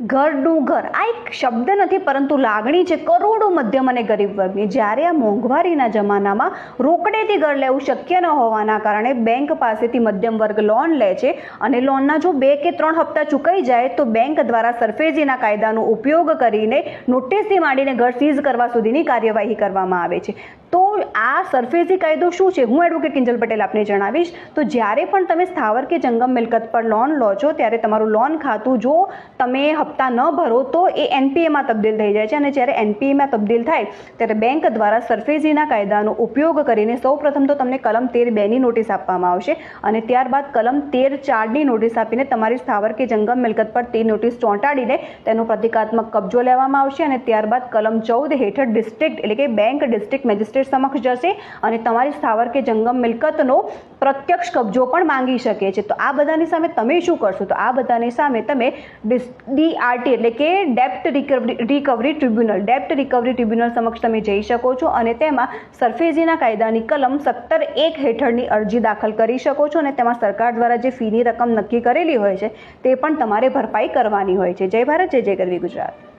ઘરનું ઘર. આ એક શબ્દ નથી, પરંતુ લાગણી છે. કરોડો મધ્યમ અને ગરીબ વર્ગની. જ્યારે આ મોંઘવારીના જમાનામાં રોકડેથી ઘર લેવું શક્ય ન હોવાના કારણે બેંક પાસેથી મધ્યમ વર્ગ લોન લે છે અને લોનના જો બે કે ત્રણ હપ્તા ચૂકાઈ જાય, તો બેંક દ્વારા સરફેજીના કાયદાનો ઉપયોગ કરીને નોટિસથી માંડીને ઘર સીઝ કરવા સુધીની કાર્યવાહી કરવામાં આવે છે. તો આ સરફેજી કાયદો શું છે? હું એડવોકેટ કિંજલ પટેલ આપને જણાવીશ. તો જ્યારે પણ તમે સ્થાવર કે જંગમ મિલકત પર લોન લો છો, ત્યારે તમારું લોન ખાતું જો તમે હપ્તા ન ભરો, તો એ એનપીએમાં તબદીલ થઈ જાય છે. અને જ્યારે એનપીએમાં તબદીલ થાય, ત્યારે બેંક દ્વારા સરફેસીના કાયદાનો ઉપયોગ કરીને સૌપ્રથમ તો તમને કલમ તેર બેની નોટિસ આપવામાં આવશે. અને ત્યારબાદ કલમ તેર ચારની નોટિસ આપીને તમારી સ્થાવર કે જંગમ મિલકત પર તે નોટિસ ચોંટાડીને તેનો પ્રતિકાત્મક કબજો લેવામાં આવશે. અને ત્યારબાદ કલમ ચૌદ હેઠળ ડિસ્ટ્રિક્ટ એટલે કે બેંક ડિસ્ટ્રિક્ટ મેજિસ્ટ્રેટ સમક્ષ જશે અને તમારી સ્થાવર કે જંગમ મિલકતનો પ્રત્યક્ષ કબજો પણ માંગી શકે છે. તો આ બધાની સામે તમે શું કરશો? તો આ બધાની સામે તમે ડીઆરટી એટલે કે ડેપ્ટ રિકવરી રિકવરી ટ્રિબ્યુનલ, ડેપ્ટ રિકવરી ટ્રિબ્યુનલ સમક્ષ તમે જઈ શકો છો અને તેમાં સરફેજીના કાયદાની કલમ સત્તર એક હેઠળની અરજી દાખલ કરી શકો છો અને તેમાં સરકાર દ્વારા જે ફીની રકમ નક્કી કરેલી હોય છે તે પણ તમારે ભરપાઈ કરવાની હોય છે. જય ભારત, જય જય કરવી ગુજરાત.